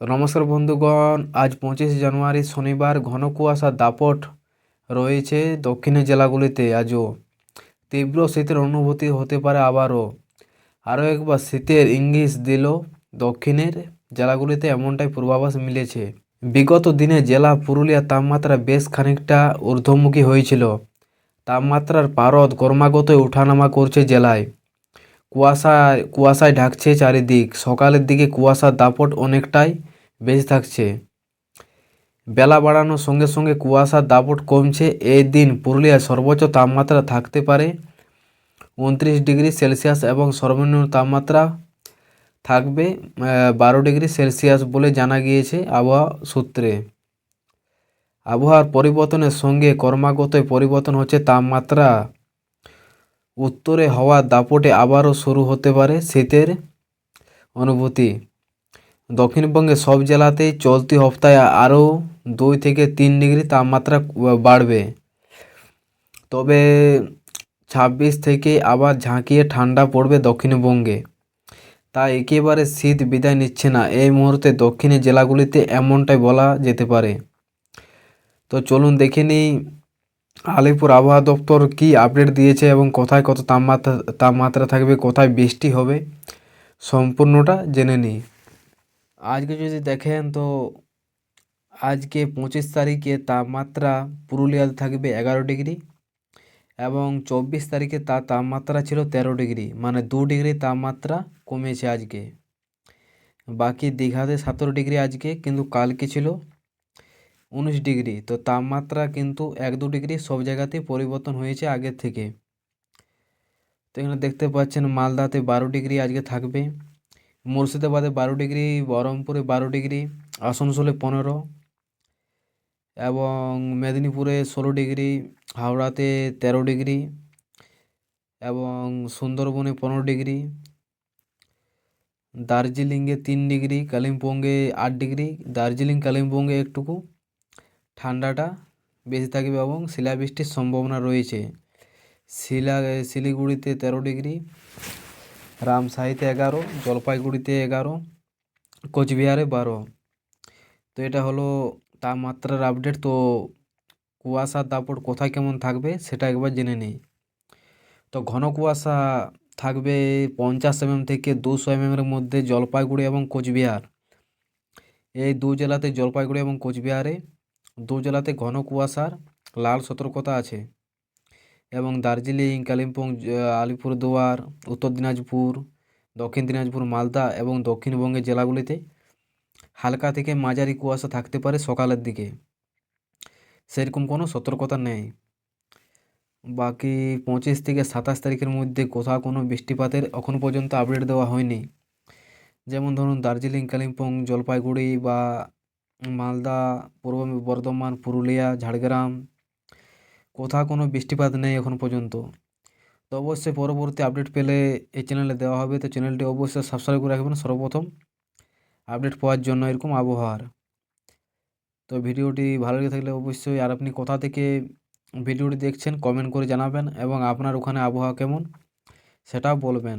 নমস্কার বন্ধুগণ, আজ পঁচিশে জানুয়ারি শনিবার ঘন কুয়াশার দাপট রয়েছে দক্ষিণের জেলাগুলিতে আজও। তীব্র শীতের অনুভূতি হতে পারে আবারও। আরও একবার শীতের ইঙ্গিত দিল দক্ষিণের জেলাগুলিতে এমনটাই পূর্বাভাস মিলেছে। বিগত দিনে জেলা পুরুলিয়ার তাপমাত্রা বেশ খানিকটা ঊর্ধ্বমুখী হয়েছিল। তাপমাত্রার পারদ ক্রমাগত উঠানামা করছে জেলায়। কুয়াশায় কুয়াশায় ঢাকছে চারিদিক। সকালের দিকে কুয়াশার দাপট অনেকটাই বেশি থাকছে। বেলা বাড়ানোর সঙ্গে সঙ্গে কুয়াশার দাপট কমছে। এই দিন পুরুলিয়ার সর্বোচ্চ তাপমাত্রা থাকতে পারে উনত্রিশ ডিগ্রি সেলসিয়াস এবং সর্বনিম্ন তাপমাত্রা থাকবে বারো ডিগ্রি সেলসিয়াস বলে জানা গিয়েছে আবহাওয়া সূত্রে। আবহাওয়ার পরিবর্তনের সঙ্গে কর্মাগত পরিবর্তন হচ্ছে তাপমাত্রা। উত্তরে হওয়ার দাপটে আবারও শুরু হতে পারে শীতের অনুভূতি। দক্ষিণবঙ্গের সব জেলাতেই চলতি সপ্তাহে আরও দুই থেকে তিন ডিগ্রি তাপমাত্রা বাড়বে। তবে ছাব্বিশ থেকে আবার ঝাঁকিয়ে ঠান্ডা পড়বে দক্ষিণবঙ্গে। তা একেবারে শীত বিদায় নিচ্ছে না। এই মুহূর্তে দক্ষিণের জেলাগুলিতে এমনটাই বলা যেতে পারে। তো চলুন দেখে নিই, আলিপুর আবহাওয়া দপ্তর কি আপডেট দিয়েছে এবং কোথায় কত তাপমাত্রা তাপমাত্রা থাকবে, কোথায় বৃষ্টি হবে, সম্পূর্ণটা জেনে নিই। আজকে যদি দেখেন তো আজকে পঁচিশ তারিখে তাপমাত্রা পুরুলিয়াতে থাকবে এগারো ডিগ্রি এবং চব্বিশ তারিখে তার তাপমাত্রা ছিল তেরো ডিগ্রি মানে দু ডিগ্রি তাপমাত্রা কমেছে আজকে বাকি দীঘাতে সতেরো ডিগ্রি আজকে কিন্তু কালকে ছিল উনিশ ডিগ্রি তো তাপমাত্রা কিন্তু এক দু ডিগ্রি সব জায়গাতেই পরিবর্তন হয়েছে আগের থেকে তো এখানে দেখতে পাচ্ছেন মালদাতে বারো ডিগ্রি আজকে থাকবে মুর্শিদাবাদে বারো ডিগ্রি, বহরমপুরে বারো ডিগ্রি, আসানসোলে পনেরো এবং মেদিনীপুরে ষোলো ডিগ্রি, হাওড়াতে তেরো ডিগ্রি এবং সুন্দরবনে পনেরো ডিগ্রি, দার্জিলিংয়ে তিন ডিগ্রি, কালিম্পংয়ে আট ডিগ্রি। দার্জিলিং, কালিম্পংয়ে একটুকু ঠান্ডাটা বেশি থাকবে এবং শিলাবৃষ্টির সম্ভাবনা রয়েছে। শিলা, শিলিগুড়িতে তেরো ডিগ্রি রামসাহিতে এগারো, জলপাইগুড়িতে এগারো, কোচবিহারে বারো। তো এটা হলো তাপমাত্রার আপডেট তো কুয়াশার দাপট কোথায় কেমন থাকবে সেটা একবার জেনে নিই। তো ঘন কুয়াশা থাকবে পঞ্চাশ এমএম থেকে দুশো এমএমের মধ্যে জলপাইগুড়ি এবং কোচবিহার। এই দু জেলাতে জলপাইগুড়ি এবং কোচবিহারে, দু জেলাতে ঘন কুয়াশার লাল সতর্কতা আছে। এবং দার্জিলিং, কালিম্পং আলিপুরদুয়ার, উত্তর দিনাজপুর, দক্ষিণ দিনাজপুর, মালদা এবং দক্ষিণবঙ্গের জেলাগুলিতে হালকা থেকে মাঝারি কুয়াশা থাকতে পারে সকালের দিকে। সেরকম কোনো সতর্কতা নেই। বাকি পঁচিশ থেকে সাতাশ তারিখের মধ্যে কোথাও কোনো বৃষ্টিপাতের এখন পর্যন্ত আপডেট দেওয়া হয়নি। যেমন ধরুন দার্জিলিং, কালিম্পং, জলপাইগুড়ি বা মালদা, পূর্ব বর্ধমান, পুরুলিয়া, ঝাড়গ্রাম কোথাও কোনো বৃষ্টিপাত নেই এখন পর্যন্ত। তো অবশ্যই পরবর্তী আপডেট পেলে এই চ্যানেলে দেওয়া হবে। তো চ্যানেলটি অবশ্যই সাবস্ক্রাইব করে রাখবেন সর্বপ্রথম। আপডেট পাওয়ার জন্য এরকম আবহাওয়ার। তো ভিডিওটি ভালো লেগে থাকলে অবশ্যই আর আপনি কোথা থেকে ভিডিওটি দেখছেন কমেন্ট করে জানাবেন এবং আপনার ওখানে আবহাওয়া কেমন সেটাও বলবেন।